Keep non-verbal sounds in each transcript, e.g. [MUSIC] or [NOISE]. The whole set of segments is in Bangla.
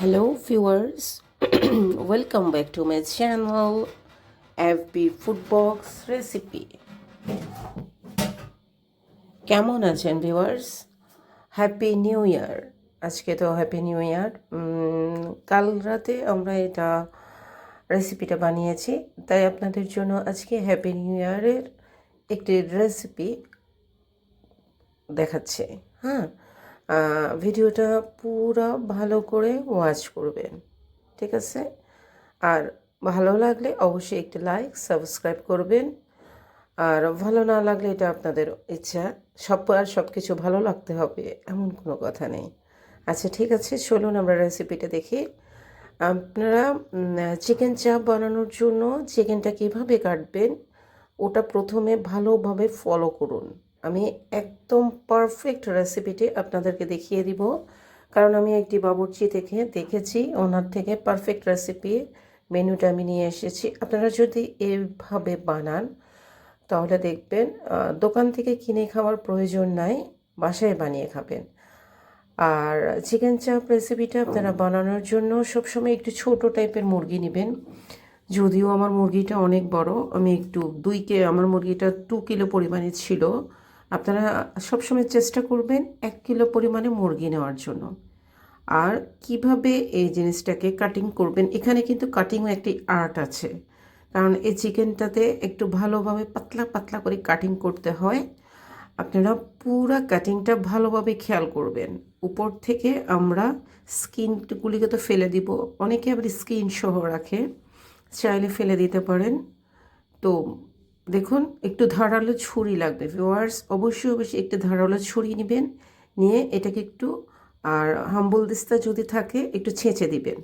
Hello, viewers. [CLEARS THROAT] Welcome back to my channel, FB Foodbox Recipe. কেমন আছেন ভিউয়ার্স হ্যাপি নিউ ইয়ার আজকে তো হ্যাপি নিউ ইয়ার কাল রাতে আমরা এটা রেসিপিটা বানিয়েছি তাই আপনাদের জন্য আজকে হ্যাপি নিউ ইয়ারের একটি রেসিপি দেখাচ্ছে হ্যাঁ ভিডিওটা পুরো ভালো করে ওয়াচ করবেন, ঠিক আছে? আর ভালো লাগলে অবশ্যই একটি লাইক সাবস্ক্রাইব করবেন। আর ভালো না লাগলে এটা আপনাদের ইচ্ছা, সব আর সব কিছু ভালো লাগতে হবে, এমন কোনো কথা নেই। আচ্ছা ঠিক আছে, চলুন আমরা রেসিপিটা দেখি। আপনারা চিকেন চাপ বানানোর জন্য চিকেনটা কীভাবে কাটবেন, ওটা প্রথমে ভালোভাবে ফলো করুন। আমি একদম পারফেক্ট রেসিপিটি আপনাদেরকে দেখিয়ে দিব। কারণ আমি একটি বাবুর্চি থেকে দেখেছি ওনার থেকে পারফেক্ট রেসিপি মেনুটা আমি নিয়ে এসেছি। আপনারা যদি এইভাবে বানান তাহলে দেখবেন দোকান থেকে কিনে খাওয়ার প্রয়োজন নাই বাসায় বানিয়ে খাবেন। আর চিকেন চাপ রেসিপিটা আপনারা বানানোর জন্য সবসময় একটু ছোট টাইপের মুরগি নেবেন। যদিও আমার মুরগিটা অনেক বড় আমি একটু দুই কে আমার মুরগিটা টু কিলো পরিমাণে ছিল। আপনারা সবসময় চেষ্টা করবেন এক কিলো পরিমাণে মুরগি নেওয়ার জন্য। আর কীভাবে এই জিনিসটাকে কাটিং করবেন, এখানে কিন্তু কাটিংও একটি আর্ট আছে। কারণ এই চিকেনটাতে একটু ভালোভাবে পাতলা পাতলা করে কাটিং করতে হয়। আপনারা পুরো কাটিংটা ভালোভাবে খেয়াল করবেন। উপর থেকে আমরা স্কিনগুলিকে তো ফেলে দিব, অনেকে আবার স্কিন সহ রাখে। চাইলে ফেলে দিতে পারেন। তো দেখুন, একটু ধারালো ছুরি লাগবে ভিওয়ার্স অবশ্যই অবশ্যই একটু ধারালো ছুরি নেবেন, নিয়ে এটাকে একটু, আর হাম্বল দিস্তা যদি থাকে, একটু ছেঁচে দিবেন।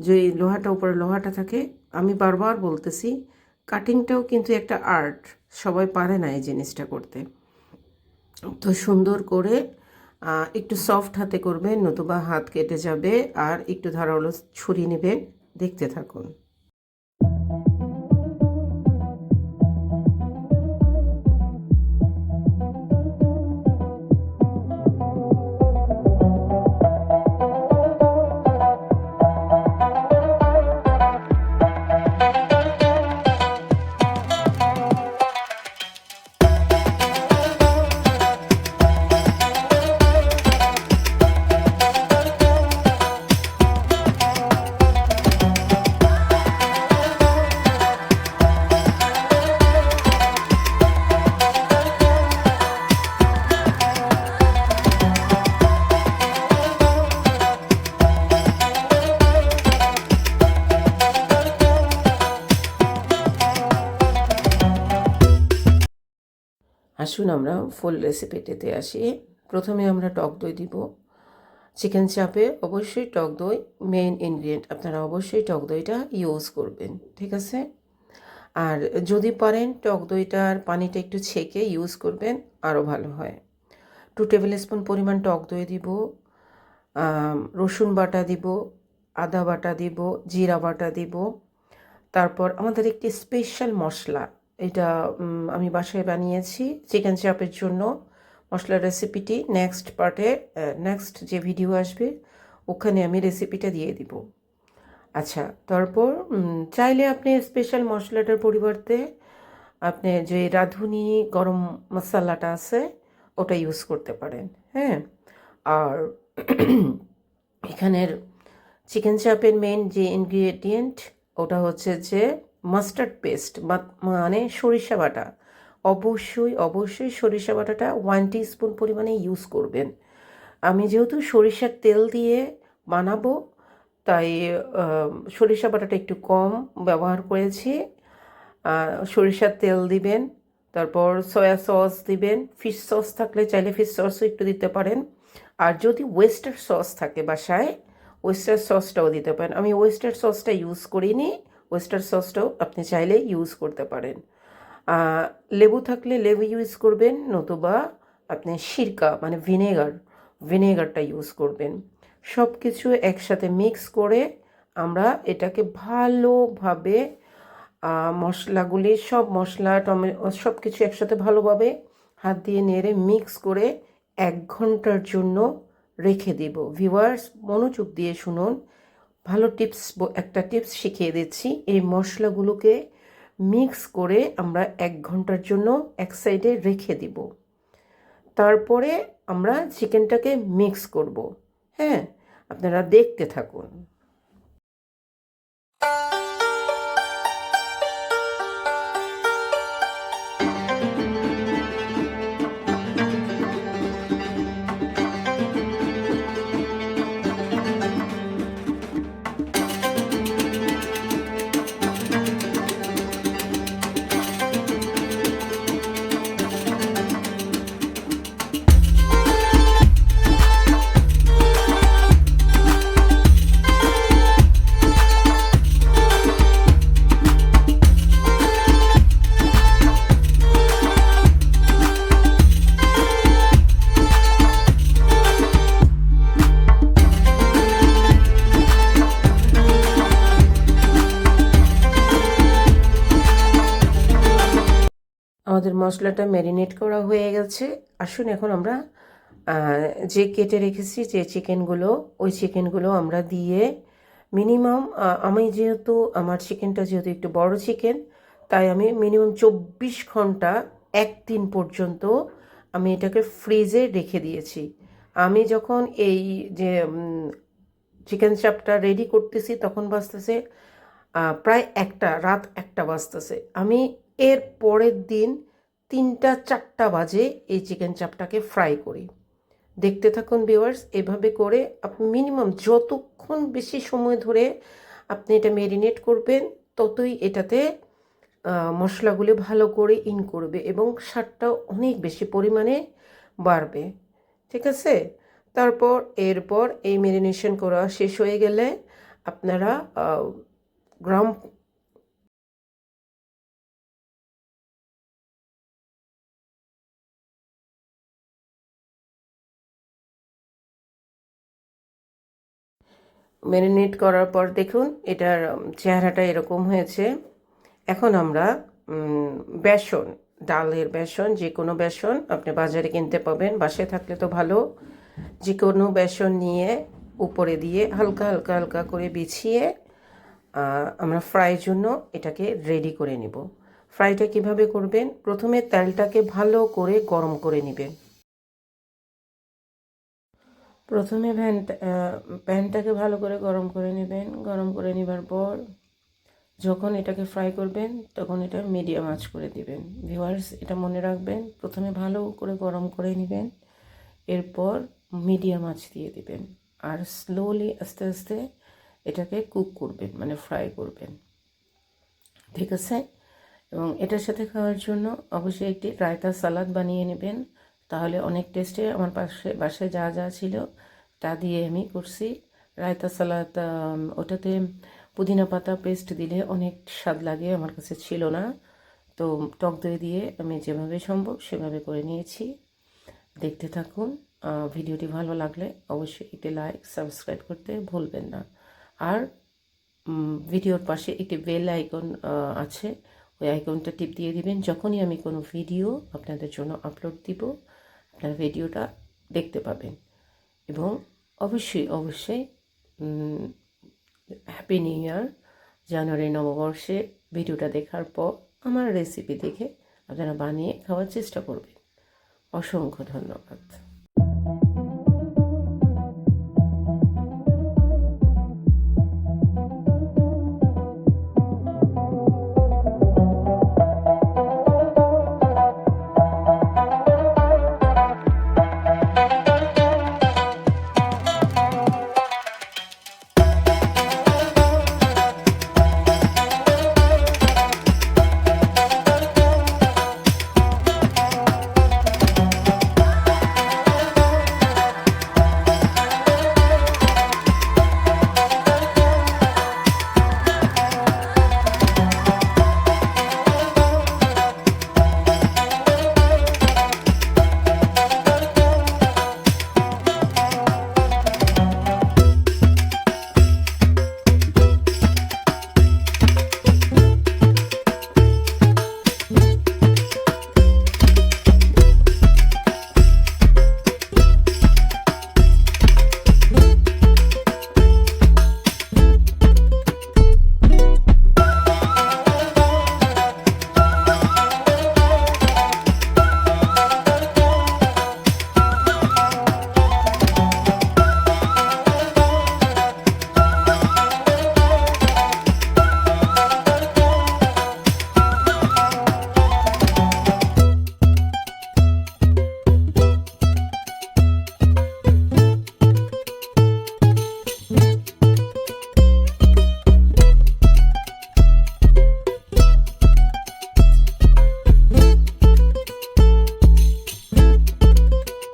যে লোহাটা উপরে লোহাটা থাকে, আমি বারবার বলতেছি কাটিংটাও কিন্তু একটা আর্ট সবাই পারে না এই জিনিসটা করতে। তো সুন্দর করে একটু সফট হাতে করবেন, নতুবা হাত কেটে যাবে, আর একটু ধারালো ছুরি নেবেন, দেখতে থাকুন। আসুন আমরা ফুল রেসিপিটিতে আসি। প্রথমে আমরা টক দই দিব। চিকেন চাপে অবশ্যই টক দই মেইন ইনগ্রিডিয়েন্ট আপনারা অবশ্যই টক দইটা ইউজ করবেন, ঠিক আছে? আর যদি পারেন টক দইটার পানিটা একটু ছেঁকে ইউজ করবেন আরও ভালো হয়। টু টেবিল স্পুন পরিমাণ টক দই দিব। রসুন বাটা দিব, আদা বাটা দিব, জিরা বাটা দিব। তারপর আমাদের একটি স্পেশাল মশলা এটা আমি বাসায় বানিয়েছি চিকেন চাপের জন্য। মশলার রেসিপিটি নেক্সট পার্টে নেক্সট যে ভিডিও আসবে, ওখানে আমি রেসিপিটা দিয়ে দিব। আচ্ছা তারপর চাইলে আপনি স্পেশাল মশলাটার পরিবর্তে আপনি যে রাঁধুনি গরম মশলাটা আছে, ওটা ইউজ করতে পারেন হ্যাঁ? আর [CLEARS THROAT] এখানের চিকেন চাপের মেন যে ইনগ্রিডিয়েন্ট ওটা হচ্ছে যে মাস্টার্ড পেস্ট মানে সরিষা বাটা। অবশ্যই অবশ্যই সরিষা বাটাটা ওয়ান স্পুন পরিমাণে ইউজ করবেন। আমি যেহেতু সরিষার তেল দিয়ে বানাবো, তাই সরিষা বাটাটা একটু কম ব্যবহার করেছি। সরিষার তেল দিবেন, তারপর সয়া সস দিবেন। ফিশ সস থাকলে চাইলে ফিশ সসও একটু দিতে পারেন। আর যদি ওয়েস্টার সস থাকে বাসায় ওয়েস্টার সসটাও দিতে পারেন। আমি ওয়েস্টার সসটা ইউজ করিনি। ওয়েস্টার সসটাও আপনি চাইলে ইউজ করতে পারেন। লেবু থাকলে লেবু ইউজ করবেন, নতুবা আপনি সিরকা মানে ভিনেগার, ভিনেগারটা ইউজ করবেন। সব কিছু একসাথে মিক্স করে আমরা এটাকে ভালোভাবে মশলাগুলি, সব মশলা টমেটো সব কিছু একসাথে ভালোভাবে হাত দিয়ে নেড়ে মিক্স করে এক ঘণ্টার জন্য রেখে দিব। ভিউয়ার্স মনোযোগ দিয়ে শুনুন। ভালো টিপস একটা টিপস শিখিয়ে দিচ্ছি। এই মশলাগুলোকে মিক্স করে আমরা এক ঘণ্টার জন্য এক সাইডে রেখে দিব। তারপরে আমরা চিকেনটাকে মিক্স করব। হ্যাঁ? আপনারা দেখতে থাকুন। আমাদের মশলাটা ম্যারিনেট করা হয়ে গেছে। আসুন এখন আমরা যে কেটে রেখেছি যে চিকেনগুলো, ওই চিকেনগুলো আমরা দিয়ে মিনিমাম আমি যেহেতু, আমার চিকেনটা যেহেতু একটু বড় চিকেন, তাই আমি মিনিমাম চব্বিশ ঘণ্টা একদিন পর্যন্ত আমি এটাকে ফ্রিজে রেখে দিয়েছি। আমি যখন এই যে চিকেন চাপটা রেডি করতেছি, তখন বাজতেছে প্রায় একটা, রাত একটা বাজতেছে। আমি এর পরের দিন তিনটা চারটা বাজে এই চিকেন চাপটাকে ফ্রাই করি। দেখতে থাকুন ভিউয়ার্স এভাবে করে আপনি মিনিমাম যতক্ষণ বেশি সময় ধরে আপনি এটা ম্যারিনেট করবেন, ততই এটাতে মশলাগুলো ভালো করে ইন করবে এবং স্বাদটাও অনেক বেশি পরিমাণে বাড়বে। ঠিক আছে? তারপর, এরপর এই ম্যারিনেশন করা শেষ হয়ে গেলে আপনারা গ্রাম ম্যারিনেট করার পর দেখুন, এটার চেহারাটা এরকম হয়েছে। এখন আমরা বেসন, ডালের বেসন, যে কোনো বেসন আপনি বাজারে কিনতে পাবেন। বাসায় থাকলে তো ভালো। যে কোনো বেসন নিয়ে উপরে দিয়ে হালকা হালকা হালকা করে বিছিয়ে আমরা ফ্রাইয়ের জন্য এটাকে রেডি করে নিব। ফ্রাইটা কীভাবে করবেন? প্রথমে তেলটাকে ভালো করে গরম করে নেবেন। প্রথমে ভ্যান প্যানটাকে ভালো করে গরম করে নেবেন। গরম করে নেবার পর যখন এটাকে ফ্রাই করবেন, তখন এটা মিডিয়াম আঁচ করে দিবেন। ভিউয়ার্স এটা মনে রাখবেন, প্রথমে ভালো করে গরম করে নেবেন, এরপর মিডিয়াম আঁচ দিয়ে দিবেন। আর স্লোলি আস্তে আস্তে এটাকে কুক করবেন মানে ফ্রাই করবেন। ঠিক আছে? এবং এটার সাথে খাওয়ার জন্য অবশ্যই একটি রায়তা সালাদ বানিয়ে নেবেন। তাহলে অনেক টেস্টে আমার পাশে, বাসায় যা যা ছিল তা দিয়ে আমি করছি। রায়তা সালাদ ওটাতে পুদিনা পাতা পেস্ট দিলে অনেক স্বাদ লাগে, আমার কাছে ছিল না। তো টক দই দিয়ে আমি যেভাবে সম্ভব সেভাবে করে নিয়েছি। দেখতে থাকুন ভিডিওটি ভালো লাগলে অবশ্যই একটি লাইক সাবস্ক্রাইব করতে ভুলবেন না। আর ভিডিওর পাশে একটি বেল আইকন আছে। ওই আইকনটা টিপ দিয়ে দিবেন। যখনই আমি কোনো ভিডিও আপনাদের জন্য আপলোড দিব আপনারা ভিডিওটা দেখতে পাবেন। এবং অবশ্যই অবশ্যই হ্যাপি নিউ ইয়ার জানুয়ারি, নববর্ষে ভিডিওটা দেখার পর আমার রেসিপি দেখে আপনারা বানিয়ে খাওয়ার চেষ্টা করবেন। অসংখ্য ধন্যবাদ।